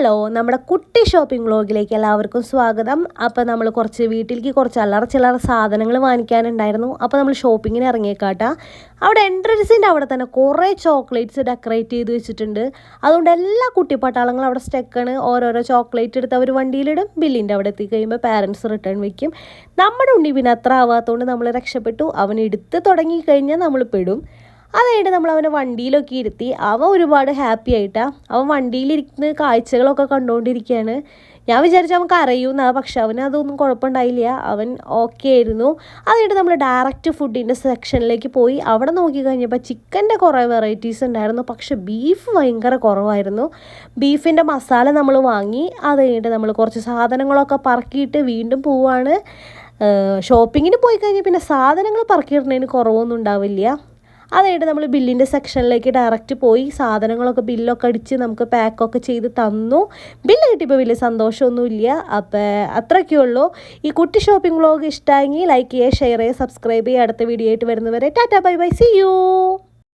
Hello നമ്മുടെ കുട്ടി shopping വ്ളോഗിലേക്ക് എല്ലാവർക്കും സ്വാഗതം. അപ്പോൾ നമ്മൾ കുറച്ച് വീട്ടിലേക്ക് കുറച്ച് അല്ലറ ചില്ലറ സാധനങ്ങൾ വാങ്ങിക്കാനുണ്ടായിരുന്നു. അപ്പോൾ നമ്മൾ ഷോപ്പിങ്ങിന് ഇറങ്ങിയേക്കാട്ടാ. അവിടെ എൻട്രൻസിന്റെ അവിടെ തന്നെ കുറേ ചോക്ലേറ്റ്സ് ഡെക്കറേറ്റ് ചെയ്ത് വെച്ചിട്ടുണ്ട്. അതുകൊണ്ട് എല്ലാ കുട്ടിപ്പട്ടാളങ്ങളും അവിടെ സ്റ്റെക്കാണ്. ഓരോരോ ചോക്ലേറ്റ് എടുത്ത് അവർ വണ്ടിയിലിടും. ബില്ലിന്റെ അവിടെ എത്തിക്കഴിയുമ്പോൾ പാരൻസ് റിട്ടേൺ വയ്ക്കും നമ്മുടെ ഉണ്ണി പിന്നെ അത്ര ആവാത്തതുകൊണ്ട് നമ്മൾ രക്ഷപ്പെട്ടു. അവൻ എടുത്ത് തുടങ്ങി കഴിഞ്ഞാൽ നമ്മൾ പെടും. അതായിട്ട് നമ്മൾ അവനെ വണ്ടിയിലൊക്കെ ഇരുത്തി അവൻ ഒരുപാട് ഹാപ്പി ആയിട്ടാണ് അവൻ വണ്ടിയിലിരിക്കുന്ന കാഴ്ചകളൊക്കെ കണ്ടുകൊണ്ടിരിക്കുകയാണ് ഞാൻ വിചാരിച്ചു അവൻ കരയൂന്നാ പക്ഷെ അവന് അതൊന്നും കുഴപ്പമുണ്ടായില്ല. അവൻ ഓക്കെ ആയിരുന്നു. അതായിട്ട് നമ്മൾ ഡയറക്റ്റ് ഫുഡിന്റെ സെക്ഷനിലേക്ക് പോയി. അവിടെ നോക്കി കഴിഞ്ഞപ്പോൾ ചിക്കന്റെ കുറേ വെറൈറ്റീസ് ഉണ്ടായിരുന്നു. പക്ഷെ ബീഫ് ഭയങ്കര കുറവായിരുന്നു. ബീഫിന്റെ മസാല നമ്മൾ വാങ്ങി. അത് കഴിഞ്ഞിട്ട് നമ്മൾ കുറച്ച് സാധനങ്ങളൊക്കെ പറക്കിയിട്ട് വീണ്ടും പോവാണ്. ഷോപ്പിങ്ങിന് പോയി കഴിഞ്ഞാൽ പിന്നെ സാധനങ്ങൾ പറക്കിയിടുന്നതിന് കുറവൊന്നും ഉണ്ടാവില്ല. അതായിട്ട് നമ്മൾ ബില്ലിന്റെ സെക്ഷനിലേക്ക് ഡയറക്റ്റ് പോയി സാധനങ്ങളൊക്കെ ബില്ലൊക്കെ അടിച്ച് നമുക്ക് പാക്കൊക്കെ ചെയ്ത് തന്നു. ബില്ല് കിട്ടിയപ്പോൾ വലിയ സന്തോഷമൊന്നുമില്ല. അപ്പോൾ അത്രയൊക്കെ ഉള്ളൂ. ഈ കുട്ടി ഷോപ്പിംഗ് വ്ളോഗ് ഇഷ്ടമായെങ്കിൽ ലൈക്ക് ചെയ്യുക ഷെയർ ചെയ്യുക സബ്സ്ക്രൈബ് ചെയ്യുക. അടുത്ത വീഡിയോ ആയിട്ട് വരുന്നവരെ tata bye bye. See you